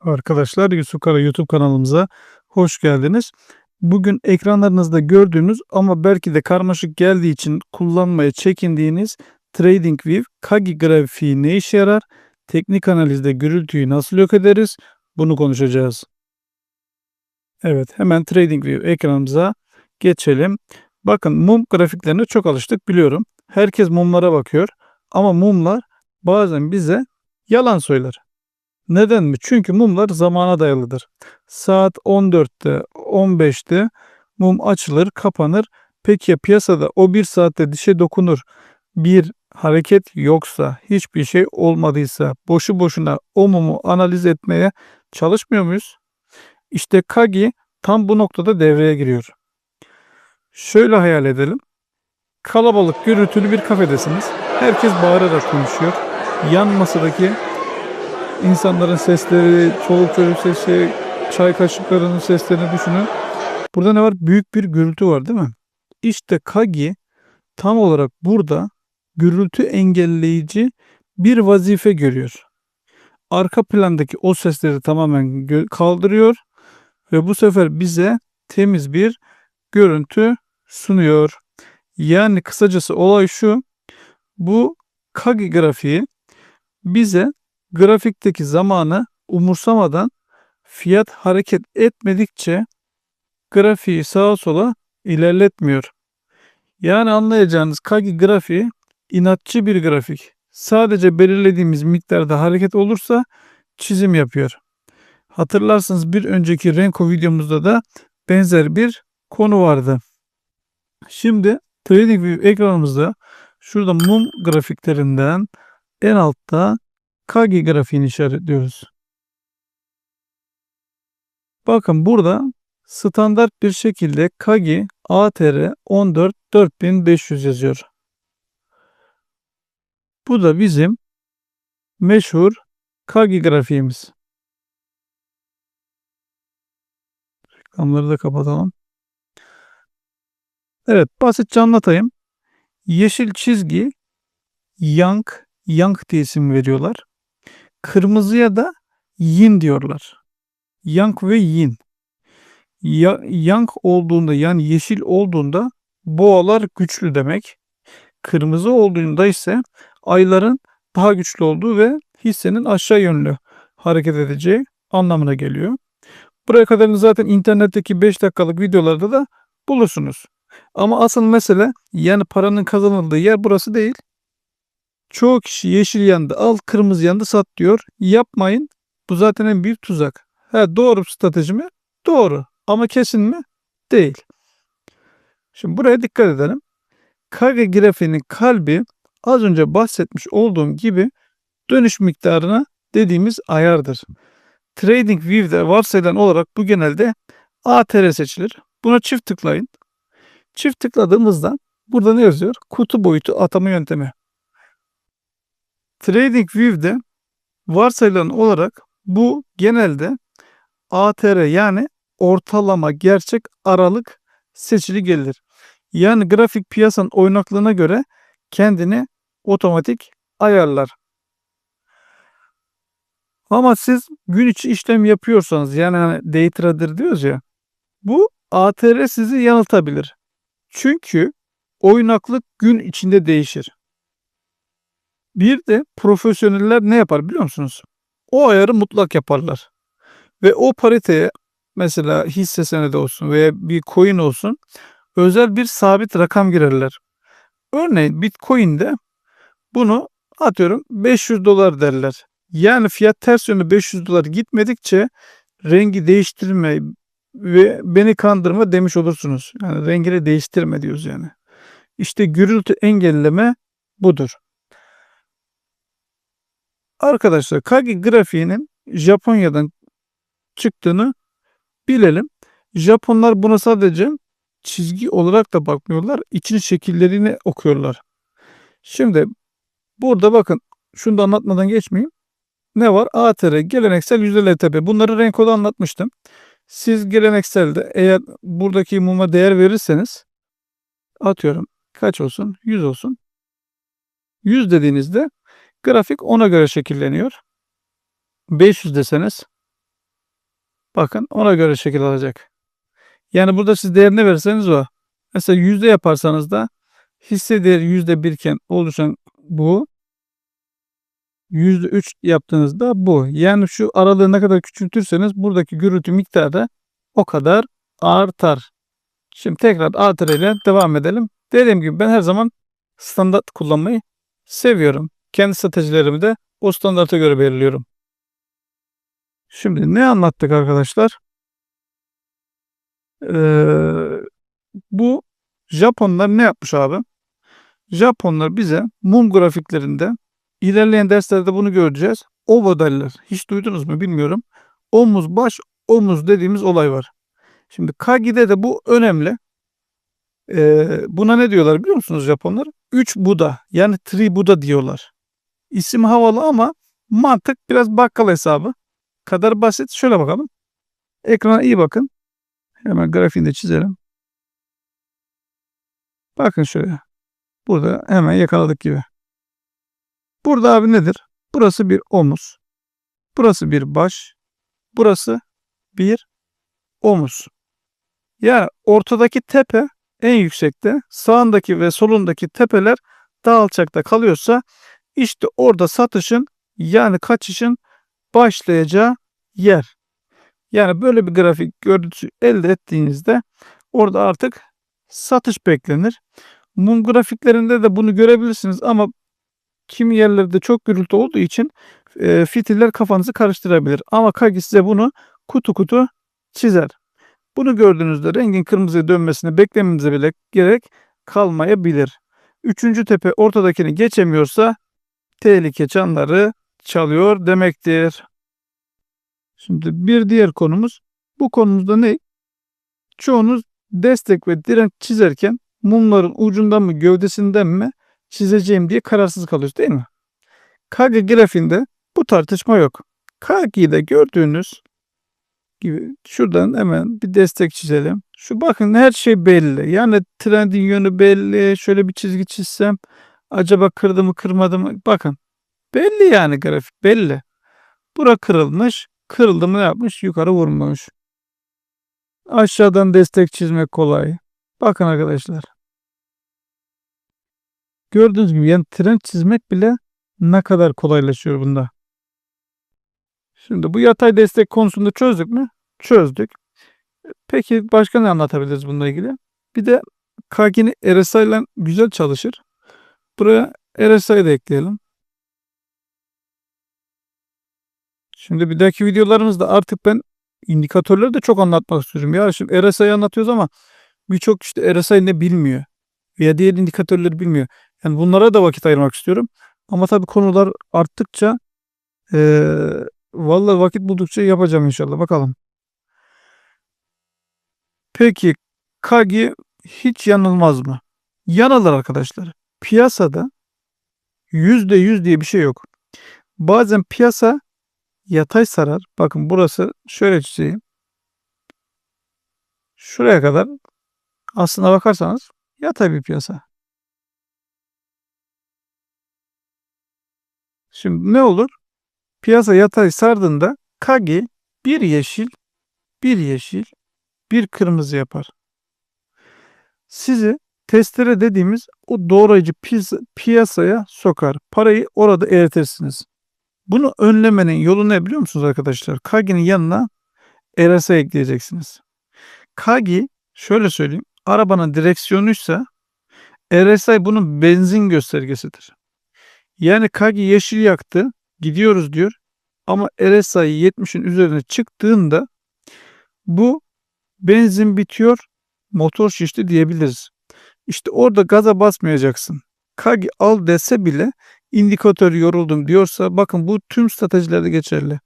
Arkadaşlar Yusuf Kara YouTube kanalımıza hoş geldiniz. Bugün ekranlarınızda gördüğünüz ama belki de karmaşık geldiği için kullanmaya çekindiğiniz TradingView Kagi grafiği ne işe yarar? Teknik analizde gürültüyü nasıl yok ederiz? Bunu konuşacağız. Evet hemen TradingView ekranımıza geçelim. Bakın mum grafiklerine çok alıştık biliyorum. Herkes mumlara bakıyor ama mumlar bazen bize yalan söyler. Neden mi? Çünkü mumlar zamana dayalıdır. Saat 14'te, 15'te mum açılır, kapanır. Peki ya piyasada o bir saatte dişe dokunur, bir hareket yoksa, hiçbir şey olmadıysa boşu boşuna o mumu analiz etmeye çalışmıyor muyuz? İşte Kagi tam bu noktada devreye giriyor. Şöyle hayal edelim. Kalabalık, gürültülü bir kafedesiniz. Herkes bağırarak konuşuyor. Yan masadaki insanların sesleri, çoluk çocuk sesi, çay kaşıklarının seslerini düşünün. Burada ne var? Büyük bir gürültü var değil mi? İşte Kagi tam olarak burada gürültü engelleyici bir vazife görüyor. Arka plandaki o sesleri tamamen kaldırıyor ve bu sefer bize temiz bir görüntü sunuyor. Yani kısacası olay şu. Bu Kagi grafiği bize grafikteki zamanı umursamadan fiyat hareket etmedikçe grafiği sağa sola ilerletmiyor. Yani anlayacağınız Kagi grafiği inatçı bir grafik. Sadece belirlediğimiz miktarda hareket olursa çizim yapıyor. Hatırlarsınız bir önceki Renko videomuzda da benzer bir konu vardı. Şimdi TradingView ekranımızda şurada mum grafiklerinden en altta Kagi grafiğini işaretliyoruz. Bakın burada standart bir şekilde Kagi ATR 14 4500 yazıyor. Bu da bizim meşhur Kagi grafiğimiz. Reklamları da kapatalım. Evet basitçe anlatayım. Yeşil çizgi Yang, Yang diye isim veriyorlar. Kırmızıya da yin diyorlar. Yang ve yin. Ya, yang olduğunda yani yeşil olduğunda boğalar güçlü demek. Kırmızı olduğunda ise ayların daha güçlü olduğu ve hissenin aşağı yönlü hareket edeceği anlamına geliyor. Buraya kadarını zaten internetteki 5 dakikalık videolarda da bulursunuz. Ama asıl mesele yani paranın kazanıldığı yer burası değil. Çoğu kişi yeşil yandı al kırmızı yandı sat diyor. Yapmayın. Bu zaten en büyük tuzak. Ha, doğru strateji mi? Doğru. Ama kesin mi? Değil. Şimdi buraya dikkat edelim. Kage grafiğinin kalbi az önce bahsetmiş olduğum gibi dönüş miktarına dediğimiz ayardır. Trading View'de varsayılan olarak bu genelde ATR seçilir. Buna çift tıklayın. Çift tıkladığımızda burada ne yazıyor? Kutu boyutu atama yöntemi. TradingView'de varsayılan olarak bu genelde ATR yani ortalama gerçek aralık seçili gelir. Yani grafik piyasanın oynaklığına göre kendini otomatik ayarlar. Ama siz gün içi işlem yapıyorsanız yani hani day trader diyoruz ya bu ATR sizi yanıltabilir. Çünkü oynaklık gün içinde değişir. Bir de profesyoneller ne yapar biliyor musunuz? O ayarı mutlak yaparlar. Ve o pariteye mesela hisse senedi olsun veya bir coin olsun özel bir sabit rakam girerler. Örneğin Bitcoin'de bunu atıyorum 500 dolar derler. Yani fiyat ters yönde 500 dolar gitmedikçe rengi değiştirme ve beni kandırma demiş olursunuz. Yani rengini değiştirme diyoruz yani. İşte gürültü engelleme budur. Arkadaşlar Kagi grafiğinin Japonya'dan çıktığını bilelim. Japonlar buna sadece çizgi olarak da bakmıyorlar. İçin şekillerini okuyorlar. Şimdi burada bakın şunu da anlatmadan geçmeyeyim. Ne var? ATR, geleneksel LTP. Bunları Renko'da anlatmıştım. Siz gelenekselde eğer buradaki muma değer verirseniz atıyorum kaç olsun? 100 olsun. 100 dediğinizde grafik ona göre şekilleniyor. 500 deseniz Bakın ona göre şekil alacak. Yani burada siz değerini verirseniz o. Mesela yüzde yaparsanız da hisse değeri yüzde birken oluşan bu. Yüzde üç yaptığınızda bu. Yani şu aralığı ne kadar küçültürseniz buradaki gürültü miktarı o kadar artar. Şimdi tekrar A ile devam edelim. Dediğim gibi ben her zaman standart kullanmayı seviyorum. Kendi stratejilerimi de o standarta göre belirliyorum. Şimdi ne anlattık arkadaşlar? Ee, bu Japonlar ne yapmış abi? Japonlar bize mum grafiklerinde ilerleyen derslerde bunu göreceğiz. Ovo derler. Hiç duydunuz mu bilmiyorum. Omuz baş omuz dediğimiz olay var. Şimdi Kagi'de de bu önemli. Ee, buna ne diyorlar biliyor musunuz Japonlar? 3 Buda yani Tri Buda diyorlar. İsim havalı ama mantık biraz bakkal hesabı. Kadar basit. Şöyle bakalım. Ekrana iyi bakın. Hemen grafiğini de çizelim. Bakın şöyle. Burada hemen yakaladık gibi. Burada abi nedir? Burası bir omuz. Burası bir baş. Burası bir omuz. Yani ortadaki tepe en yüksekte, sağındaki ve solundaki tepeler daha alçakta kalıyorsa işte orada satışın yani kaçışın başlayacağı yer. Yani böyle bir grafik görüntüsü elde ettiğinizde orada artık satış beklenir. Mum grafiklerinde de bunu görebilirsiniz ama kimi yerlerde çok gürültü olduğu için e, fitiller kafanızı karıştırabilir. Ama Kagi size bunu kutu kutu çizer. Bunu gördüğünüzde rengin kırmızıya dönmesini beklemenize bile gerek kalmayabilir. Üçüncü tepe ortadakini geçemiyorsa tehlike çanları çalıyor demektir. Şimdi bir diğer konumuz bu konumuzda ne? Çoğunuz destek ve direnç çizerken mumların ucundan mı gövdesinden mi çizeceğim diye kararsız kalıyoruz değil mi? Kage grafiğinde bu tartışma yok. Kage'de gördüğünüz gibi şuradan hemen bir destek çizelim. Şu bakın her şey belli. Yani trendin yönü belli. Şöyle bir çizgi çizsem acaba kırdı mı kırmadı mı? Bakın belli yani grafik belli. Bura kırılmış. Kırıldı mı yapmış? Yukarı vurmuş. Aşağıdan destek çizmek kolay. Bakın arkadaşlar. Gördüğünüz gibi yani trend çizmek bile ne kadar kolaylaşıyor bunda. Şimdi bu yatay destek konusunda çözdük mü? Çözdük. Peki başka ne anlatabiliriz bununla ilgili? Bir de Kagini RSI ile güzel çalışır. Buraya RSI de ekleyelim. Şimdi bir dahaki videolarımızda artık ben indikatörleri de çok anlatmak istiyorum. Ya şimdi RSI anlatıyoruz ama birçok işte RSI ne bilmiyor. Veya diğer indikatörleri bilmiyor. Yani bunlara da vakit ayırmak istiyorum. Ama tabii konular arttıkça ee, vallahi vakit buldukça yapacağım inşallah. Bakalım. Peki Kagi hiç yanılmaz mı? Yanılır arkadaşlar. Piyasada yüzde yüz diye bir şey yok. Bazen piyasa yatay sarar. Bakın burası şöyle çizeyim. Şuraya kadar aslına bakarsanız yatay bir piyasa. Şimdi ne olur? Piyasa yatay sardığında Kagi bir yeşil, bir yeşil, bir kırmızı yapar. Sizi testere dediğimiz o doğrayıcı piyasaya sokar. Parayı orada eritirsiniz. Bunu önlemenin yolu ne biliyor musunuz arkadaşlar? Kagi'nin yanına RSI ekleyeceksiniz. Kagi şöyle söyleyeyim. Arabanın direksiyonuysa RSI bunun benzin göstergesidir. Yani Kagi yeşil yaktı. Gidiyoruz diyor. Ama RSI 70'in üzerine çıktığında bu benzin bitiyor, motor şişti diyebiliriz. İşte orada gaza basmayacaksın. Kagi al dese bile indikatör yoruldum diyorsa bakın bu tüm stratejilerde geçerli.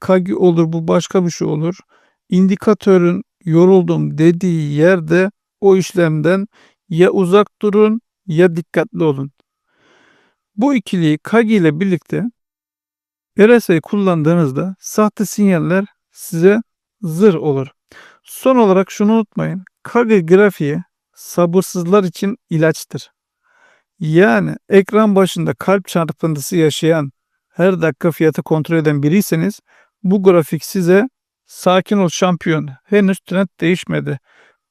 Kagi olur bu başka bir şey olur. İndikatörün yoruldum dediği yerde o işlemden ya uzak durun ya dikkatli olun. Bu ikiliyi Kagi ile birlikte RSI kullandığınızda sahte sinyaller size zır olur. Son olarak şunu unutmayın. Kagi grafiği sabırsızlar için ilaçtır. Yani ekran başında kalp çarpıntısı yaşayan, her dakika fiyatı kontrol eden biriyseniz bu grafik size sakin ol şampiyon, henüz trend değişmedi,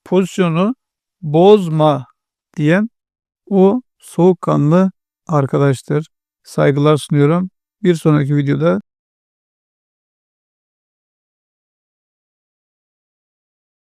pozisyonu bozma diyen o soğukkanlı arkadaştır. Saygılar sunuyorum. Bir sonraki videoda